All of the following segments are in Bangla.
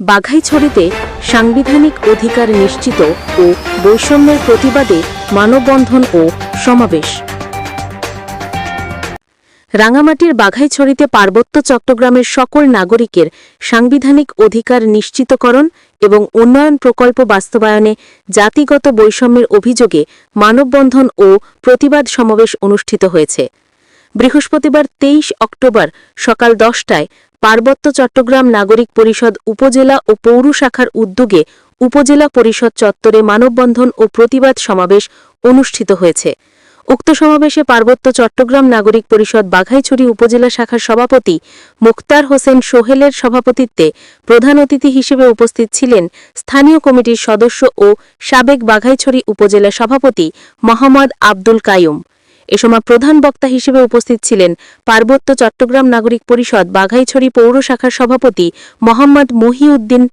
বাঘাইছড়িতে সাংবিধানিক অধিকার নিশ্চিত ও বৈষম্যের প্রতিবাদে মানববন্ধন ও সমাবেশ। রাঙামাটির বাঘাইছড়িতে পার্বত্য চট্টগ্রামের সকল নাগরিকের সাংবিধানিক অধিকার নিশ্চিতকরণ এবং উন্নয়ন প্রকল্প বাস্তবায়নে জাতিগত বৈষম্যের অভিযোগে মানববন্ধন ও প্রতিবাদ সমাবেশ অনুষ্ঠিত হয়েছে। বৃহস্পতিবার তেইশ অক্টোবর সকাল দশটায় পার্বত্য চট্টগ্রাম নাগরিক পরিষদ উপজেলা ও পৌর শাখার উদ্যোগে উপজেলা পরিষদ চত্বরে মানববন্ধন ও প্রতিবাদ সমাবেশ অনুষ্ঠিত হয়েছে। উক্ত সমাবেশে পার্বত্য চট্টগ্রাম নাগরিক পরিষদ বাঘাইছড়ি উপজেলা শাখার সভাপতি মুক্তার হোসেন সোহেলের সভাপতিত্বে প্রধান অতিথি হিসেবে উপস্থিত ছিলেন স্থানীয় কমিটির সদস্য ও সাবেক বাঘাইছড়ি উপজেলা সভাপতি মোহাম্মদ আব্দুল কায়ুম এ সময় প্রধান বক্তা হিসেবে উপস্থিত ছিলেন পার্বত্য চট্টগ্রাম নাগরিক পরিষদ বাঘাইছড়ি পৌর শাখার সভাপতি মোহাম্মদ মহিউদ্দিন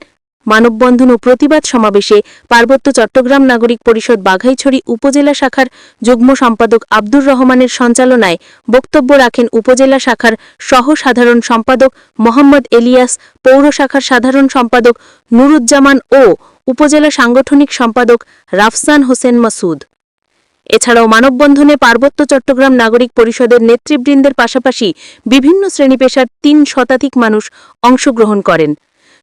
মানববন্ধন ও প্রতিবাদ সমাবেশে পার্বত্য চট্টগ্রাম নাগরিক পরিষদ বাঘাইছড়ি উপজেলা শাখার যুগ্ম সম্পাদক আব্দুর রহমানের সঞ্চালনায় বক্তব্য রাখেন উপজেলা শাখার সহ সাধারণ সম্পাদক মোহাম্মদ এলিয়াস, পৌর শাখার সাধারণ সম্পাদক নুরুজ্জামান ও উপজেলা সাংগঠনিক সম্পাদক রাফসান হোসেন মাসুদ। এছাড়াও মানববন্ধনে পার্বত্য চট্টগ্রাম নাগরিক পরিষদের নেতৃবৃন্দের পাশাপাশি বিভিন্ন শ্রেণি পেশার তিন শতাধিক মানুষ অংশগ্রহণ করেন।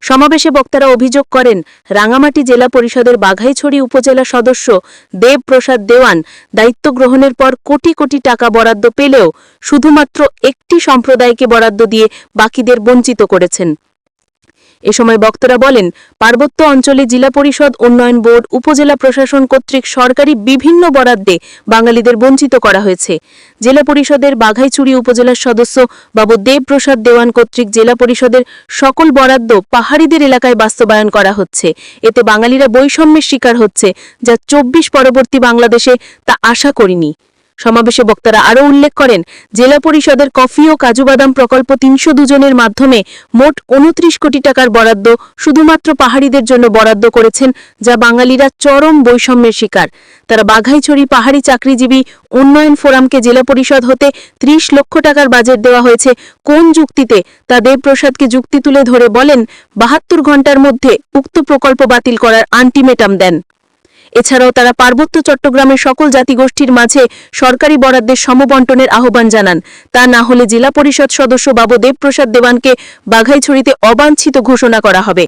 সমাবেশে বক্তারা অভিযোগ করেন, রাঙামাটি জেলা পরিষদের বাঘাইছড়ি উপজেলা সদস্য দেবপ্রসাদ দেওয়ান দায়িত্ব গ্রহণের পর কোটি কোটি টাকা বরাদ্দ পেলেও শুধুমাত্র একটি সম্প্রদায়কে বরাদ্দ দিয়ে বাকিদের বঞ্চিত করেছেন। এ সময় বক্তারা বলেন, পার্বত্য অঞ্চলে জেলা পরিষদ, উন্নয়ন বোর্ড, উপজেলা প্রশাসন কর্তৃক সরকারি বিভিন্ন বরাদ্দে বাঙালিদের বঞ্চিত করা হয়েছে। জেলা পরিষদের বাঘাইচুড়ি উপজেলার সদস্য বাবু দেবপ্রসাদ দেওয়ান কর্তৃক জেলা পরিষদের সকল বরাদ্দ পাহাড়িদের এলাকায় বাস্তবায়ন করা হচ্ছে। এতে বাঙালিরা বৈষম্যের শিকার হচ্ছে, যা চব্বিশ পরবর্তী বাংলাদেশে তা আশা করিনি। সমাবেশে বক্তারা আরও উল্লেখ করেন, জেলা পরিষদের কফি ও কাজুবাদাম প্রকল্প তিনশো দুজনের মাধ্যমে মোট উনত্রিশ কোটি টাকার বরাদ্দ শুধুমাত্র পাহাড়িদের জন্য বরাদ্দ করেছেন, যা বাঙালিরা চরম বৈষম্যের শিকার। তারা বাঘাইছড়ি পাহাড়ি চাকরিজীবী উন্নয়ন ফোরামকে জেলা পরিষদ হতে ত্রিশ লক্ষ টাকার বাজেট দেওয়া হয়েছে। কোন যুক্তিতে? তা দেবপ্রসাদকে যুক্তি তুলে ধরে বলেন, বাহাত্তর ঘণ্টার মধ্যে উক্ত প্রকল্প বাতিল করার আন্টিমেটাম দেন। এছাড়াও তারা পার্বত্য চট্টগ্রামের সকল জাতিগোষ্ঠীর মাঝে সরকারি বরাদ্দের সমবন্টনের আহ্বান জানান। তা না হলে জেলা পরিষদ সদস্য বাবু দেবপ্রসাদ দেওয়ানকে বাঘাইছড়িতে অবাঞ্ছিত ঘোষণা করা হবে।